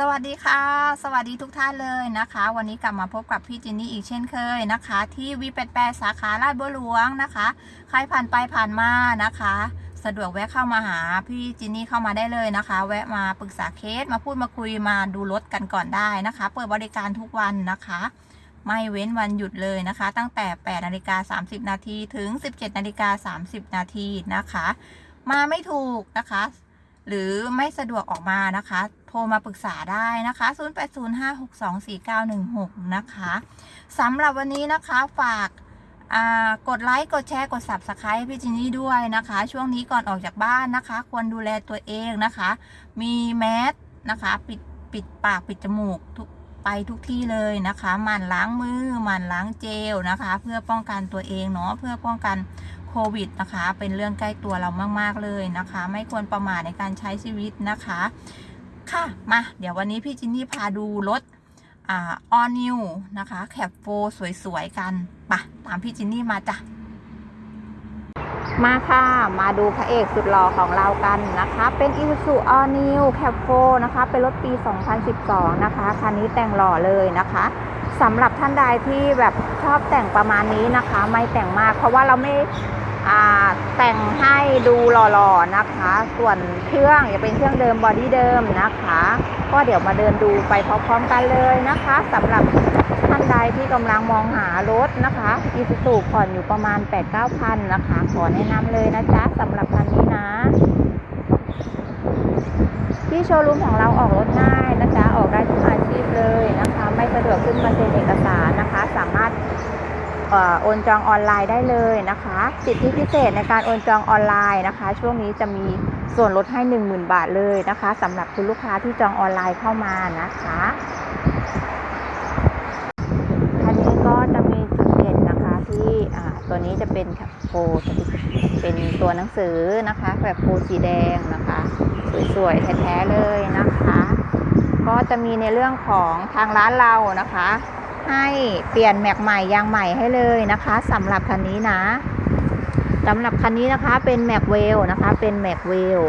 สวัสดีค่ะ สวัสดีทุกท่านเลยนะคะ วันนี้กลับมาพบกับพี่จินนี่อีกเช่นเคยนะคะ ที่วีแปดแปดสาขาลาดบัวหลวงนะคะ ใครผ่านไปผ่านมานะคะ สะดวกแวะเข้ามาหาพี่จินนี่เข้ามาได้เลยนะคะ แวะมาปรึกษาเคสมาพูดมาคุยมาดูรถกันก่อนได้นะคะ เปิดบริการทุกวันนะคะ ไม่เว้นวันหยุดเลยนะคะ ตั้งแต่8นาฬิกา30 นาทีถึง 17นาฬิกา30 นาทีนะคะ มาไม่ถูกนะคะ หรือไม่สะดวกออกมานะคะ รมาปรึกษาได้นะคะ 0805624916 นะคะสำหรับวันนี้นะคะฝากกดไลค์ กดแชร์ กด Subscribe พี่จินนี่ด้วยนะคะ ช่วงนี้ก่อนออกจากบ้านนะคะ ควรดูแลตัวเองนะคะ มีแมสนะคะ ปิดปิดปากปิดจมูกทุกไปทุกที่เลยนะคะหมั่นล้างมือหมั่นล้างเจลนะคะ เพื่อป้องกันตัวเองเนาะเพื่อป้องกันโควิดนะคะ เป็นเรื่องใกล้ตัวเรามาก ๆ เลยนะคะ ไม่ควรประมาทในการใช้ชีวิตนะคะ ค่ะ มาเดี๋ยววันนี้พี่จินนี่พาดูรถอ่าออนิวนะคะแคปโฟสวยๆกันไปะตามพี่จินนี่มาจ้ะมาค่ะ มาดูพระเอกสุดหล่อของเรากันนะคะ เป็น i s u z u All New Cap 4นะคะ เป็นรถปี 2012 นะคะ คันนี้แต่งหล่อเลยนะคะสำหรับท่านใดที่แบบชอบแต่งประมาณนี้นะคะ ไม่แต่งมาก เพราะว่าเราไม่ แต่งให้ดูหล่อๆนะคะ ส่วนเครื่องจะเป็นเครื่องเดิมบอดี้เดิมนะคะ ก็เดี๋ยวมาเดินดูไปพร้อมๆกันเลยนะคะสำหรับท่านใดที่กำลังมองหารถนะคะอีซูซูผ่อนอยู่ประมาณ 8-9พันนะคะ ขอแนะนำเลยนะจ๊ะสำหรับคันนี้นะ ที่โชว์รูมของเราออกรถง่ายนะจ๊ะออกได้ทุกอาชีพเลยนะคะ ไม่สะดวกขึ้นมาเซ็นเอกสารนะคะ สามารถ โอนจองออนไลน์ได้เลยนะคะ สิทธิพิเศษในการโอนจองออนไลน์นะคะ ช่วงนี้จะมีส่วนลดให้ 10,000 บาทเลยนะคะสำหรับคุณลูกค้าที่จองออนไลน์เข้ามานะคะคันนี้ก็จะมีจุดเด่นนะคะที่ตัวนี้จะเป็นโฟเป็นตัวหนังสือนะคะแบบโฟสีแดงนะคะ สวยๆแท้ๆเลยนะคะ ก็จะมีในเรื่องของทางร้านเรานะคะ ให้เปลี่ยนแม็กใหม่ยางใหม่ให้เลยนะคะสำหรับคันนี้นะสำหรับคันนี้นะคะเป็นแม็กเวลนะคะ เป็นแม็กเวล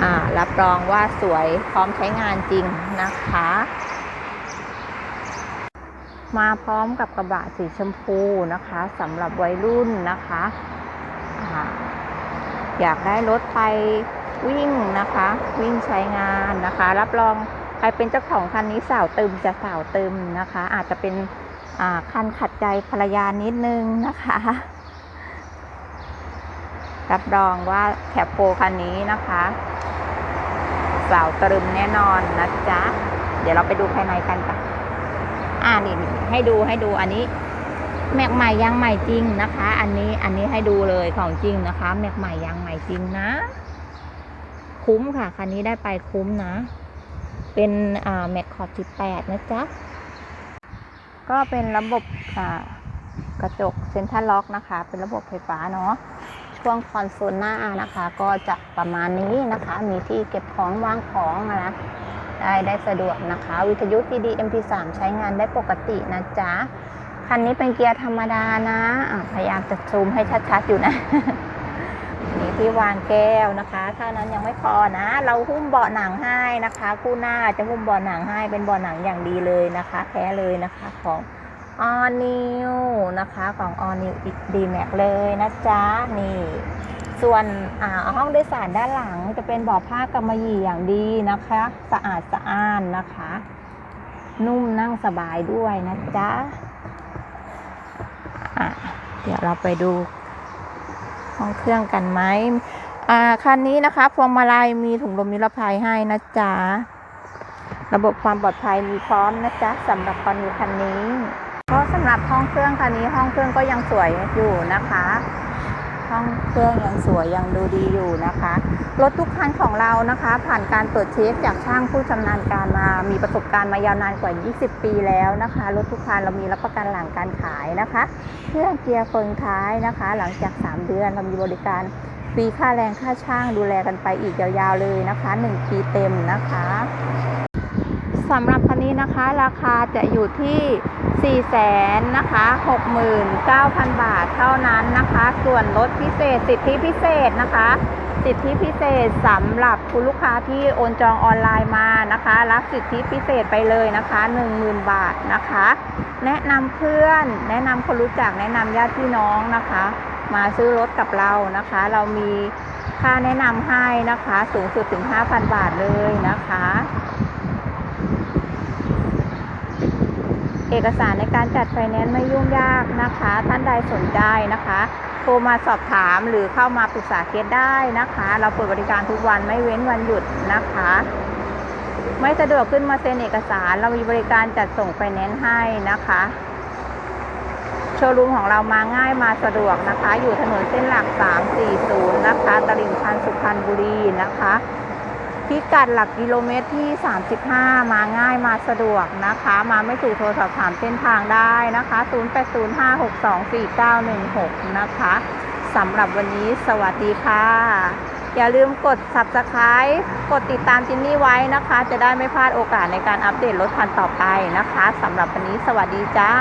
อ่ารับรองว่าสวยพร้อมใช้งานจริงนะคะ มาพร้อมกับกระบะสีชมพูนะคะสำหรับวัยรุ่นนะคะอ่าอยากได้รถไปวิ่งนะคะ วิ่งใช้งานนะคะ รับรอง ใครเป็นเจ้าของคันนี้สาวตึมจะสาวตึมนะคะ อาจจะเป็นคันขัดใจภรรยานิดนึงนะคะ รับรองว่าแคปโฟคันนี้นะคะ สาวตรึมแน่นอนนะจ๊ะ เดี๋ยวเราไปดูภายในกันค่ะอ่านี่นี่ให้ดูให้ดูอันนี้ แม็กใหม่ยางใหม่จริงนะคะ อันนี้อันนี้ให้ดูเลยของจริงนะคะ แม็กใหม่ยางใหม่จริงนะ คุ้มค่ะคันนี้ได้ไปคุ้มนะ เป็นอ่าแม็กขอบ18 นะจ๊ะ ก็เป็นระบบอ่ากระจกเซ็นทรัลล็อกนะคะ เป็นระบบไฟฟ้าเนาะช่วงคอนโซลหน้านะคะ ก็จะประมาณนี้นะคะ มีที่เก็บของวางของนะได้ได้สะดวกนะคะ วิทยุ CD MP3 ใช้งานได้ปกตินะจ๊ะ คันนี้เป็นเกียร์ธรรมดานะะพยายามจะซูมให้ชัดๆอยู่นะ ที่วางแก้วนะคะเท่านั้นยังไม่พอนะ เราหุ้มเบาะหนังให้นะคะ คู่หน้าจะหุ้มเบาะหนังให้เป็นเบาะหนังอย่างดีเลยนะคะ แท้เลยนะคะของ All New นะคะของ All New D Max เลยนะจ๊ะนี่ส่วนอ่าห้องโดยสารด้านหลังจะเป็นเบาะผ้ากำมะหยี่อย่างดีนะคะ สะอาดสะอ้านนะคะ นุ่มนั่งสบายด้วยนะจ๊ะะเดี๋ยวเราไปดู ห้องเครื่องกันไหมอ่าคันนี้นะคะพวงมาลัยมีถุงลมนิรภัยให้นะจ๊ะระบบความปลอดภัยมีพร้อมนะจ๊ะสำหรับคอนนี้คันนี้ เพราะสำหรับห้องเครื่องคันนี้ห้องเครื่องก็ยังสวยอยู่นะคะ ห้องเครื่องยังสวยยังดูดีอยู่นะคะ รถทุกคันของเรานะคะ ผ่านการตรวจเช็คจากช่างผู้ชำนาญการมา มีประสบการณ์มายาวนานกว่า 20 ปีแล้วนะคะ รถทุกคันเรามีรับประกันหลังการขายนะคะ เครื่องเกียร์เฟิงท้ายนะคะ หลังจาก 3 เดือนเรามีบริการฟรีค่าแรงค่าช่างดูแลกันไปอีกยาวๆเลยนะคะ 1 ปีเต็มนะคะ สำหรับคันนี้นะคะราคาจะอยู่ที่ 4 แสนนะคะ69,000 บาทเท่านั้นนะคะ ส่วนลดพิเศษ สิทธิพิเศษนะคะ สิทธิพิเศษสำหรับคุณลูกค้าที่โอนจองออนไลน์มานะคะ รับสิทธิพิเศษไปเลยนะคะ 10,000 บาทนะคะ แนะนำเพื่อน แนะนำคนรู้จักแนะนำญาติพี่น้องนะคะ มาซื้อรถกับเรานะคะ เรามีค่าแนะนำให้นะคะ สูงสุดถึง 5,000 บาทเลยนะคะ เอกสารในการจัดไฟแนนซ์ไม่ยุ่งยากนะคะ ท่านใดสนใจนะคะ โทรมาสอบถามหรือเข้ามาปรึกษาเคสได้นะคะ เราเปิดบริการทุกวันไม่เว้นวันหยุดนะคะ ไม่สะดวกขึ้นมาเซ็นเอกสาร เรามีบริการจัดส่งไฟแนนซ์ให้นะคะโชว์รูมของเรามาง่ายมาสะดวกนะคะ อยู่ถนนเส้นหลัก 340 นะคะ ตลิ่งชันสุพรรณบุรีนะคะ พิกัดหลักกิโลเมตรที่ 35 มาง่ายมาสะดวกนะคะ มาไม่ถูกโทรสอบถามเส้นทางได้นะคะ 0805624916 นะคะสำหรับวันนี้สวัสดีค่ะ อย่าลืมกด subscribe กดติดตามจินนี่ไว้นะคะ จะได้ไม่พลาดโอกาสในการอัปเดตรถคันต่อไปนะคะสำหรับวันนี้สวัสดีจ้า